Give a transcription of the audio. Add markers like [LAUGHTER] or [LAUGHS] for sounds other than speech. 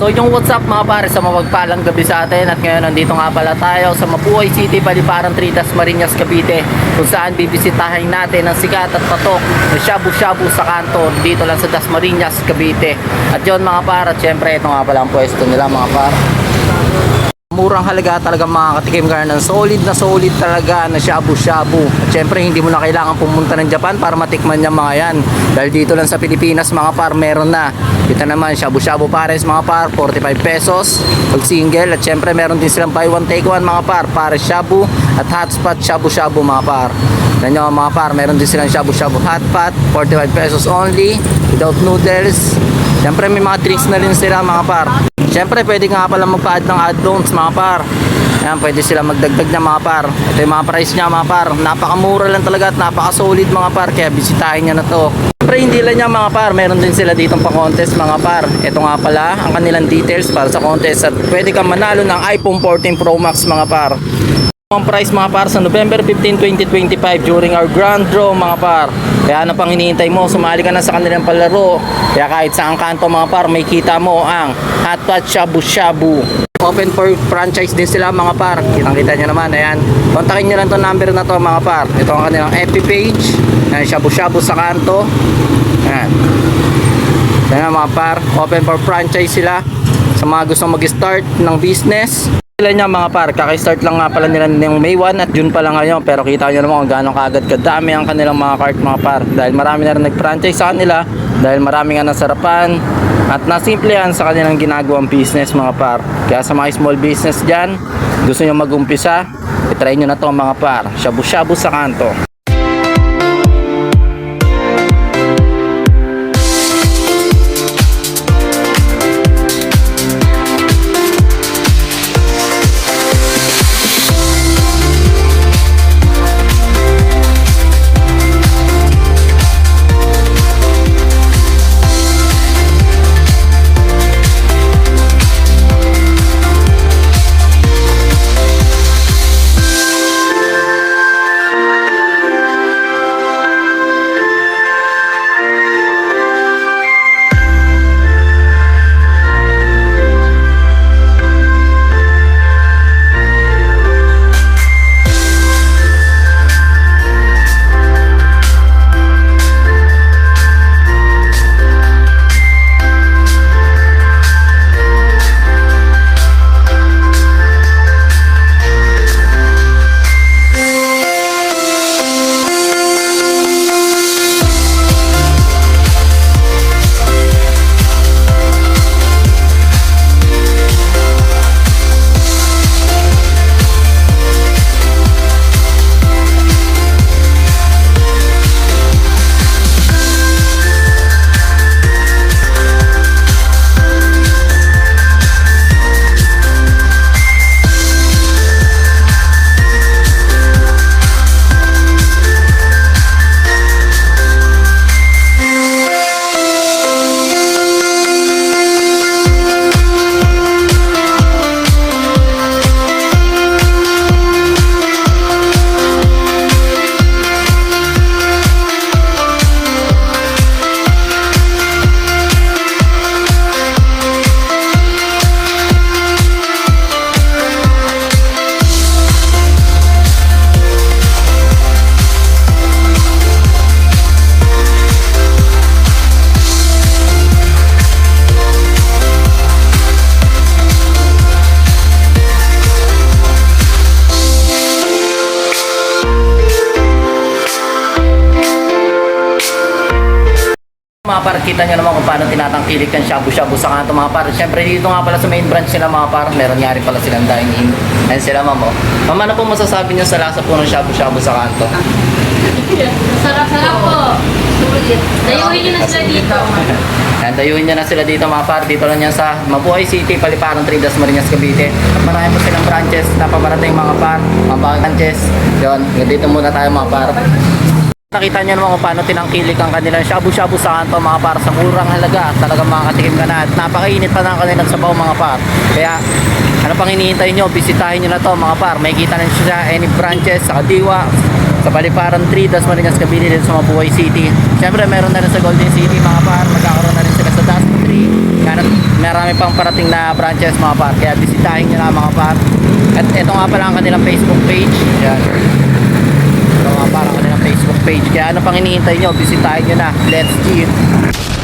So yung what's up mga pare sa mapagpalang gabi sa atin. At ngayon nandito nga pala tayo sa Mabuhay City, Baliparan, Tridas, Marinas, Cavite kung saan bibisitahin natin ang sikat at patok na shabu-shabu sa kanto dito lang sa Dasmariñas, Cavite. At yun mga pare, syempre ito nga pala ang pwesto nila mga pare murang halaga talaga makakatikim ka ng solid na solid talaga na shabu-shabu. At syempre hindi mo na kailangan pumunta ng Japan para matikman yung mga yan. Dahil dito lang sa Pilipinas mga par meron na. Kita naman shabu-shabu pares mga par 45 pesos pag single at syempre meron din silang buy one take one mga par pares shabu at hotspot shabu-shabu mga par. Yan nyo mga par meron din silang shabu-shabu hotpot 45 pesos only without noodles. Syempre may mga drinks na rin sila mga par. Siyempre, pwede nga pala magpa-add ng add-ons mga par. Ayan, pwede sila magdagdag ng mga par. Ito yung mga price niya mga par. Napakamura lang talaga at napaka-solid mga par. Kaya bisitahin nyo na to. Siyempre, hindi lang niya mga par. Meron din sila ditong pa-contest mga par. Ito nga pala ang kanilang details para sa contest. At pwede kang manalo ng iPhone 14 Pro Max mga par. Ang price mga par sa November 15, 2025 during our grand draw mga par. Kaya ano pang hinihintay mo, sumali ka na sa kanilang palaro. Kaya kahit saan kanto mga par, may kita mo ang Hot Pot Shabu Shabu. Open for franchise din sila mga par. Kitang kita nyo naman, ayan. Kontakin nyo lang itong number na to mga par. Ito ang kanilang FB page. Ayan, Shabu Shabu sa kanto. Ayan. Ayan mga par, open for franchise sila sa mga gustong mag-start ng business. Sila niya mga par, kaka-start lang nga pala nila ng May 1 at June pa lang ngayon. Pero kita nyo naman kung gaano kaagad kadami ang kanilang mga cart mga par. Dahil marami na rin nag-franchise sa kanila dahil marami nga nasarapan. At nasimplehan sa kanilang ginagawang business mga par. Kaya sa mga small business dyan gusto nyo mag-umpisa itry nyo na to mga par. Shabu-shabu sa kanto mga par, kita nyo naman kung paano tinatangkilik ng shabu-shabu sa kanto mga par. Siyempre dito nga pala sa main branch nila mga par, meron nga rin pala silang dine-in. Ayan sila ma'am oh. Ma'am, ano po masasabi niyo sa lasa po ng shabu-shabu sa kanto? [LAUGHS] Sarap-sarap po. Sulit. Dayuhin nyo na sila dito. [LAUGHS] Ayan, dayuhin nyo na sila dito mga par. Dito lang yan sa Mabuhay City, Paliparan, Tridas, Marinas, Cavite. At marami po silang branches na pamarating mga par, mga branches. Yun, dito muna tayo mga par. Nakita niyo naman kung paano tinangkilik ang kanilang shabu-shabu sa kanto mga par sa murang halaga at talagang makakatikim ka na at napakainit pa ng kanilang sabaw mga par. Kaya ano pang hinihintay nyo, bisitahin nyo na to mga par. May kita na siya any branches sa Kadiwa, sa Baliparan 3, Das Malinas Cavite din sa Mabuhay City. Siyempre meron na rin sa Golden City mga par, magkakaroon na rin sila sa Das 3. Kaya marami pang parating na branches mga par. Kaya bisitahin nyo na mga par. At ito nga pala ang kanilang Facebook page. Yan page. Kaya ano pang iniintay nyo? Bisitahin nyo na. Let's eat!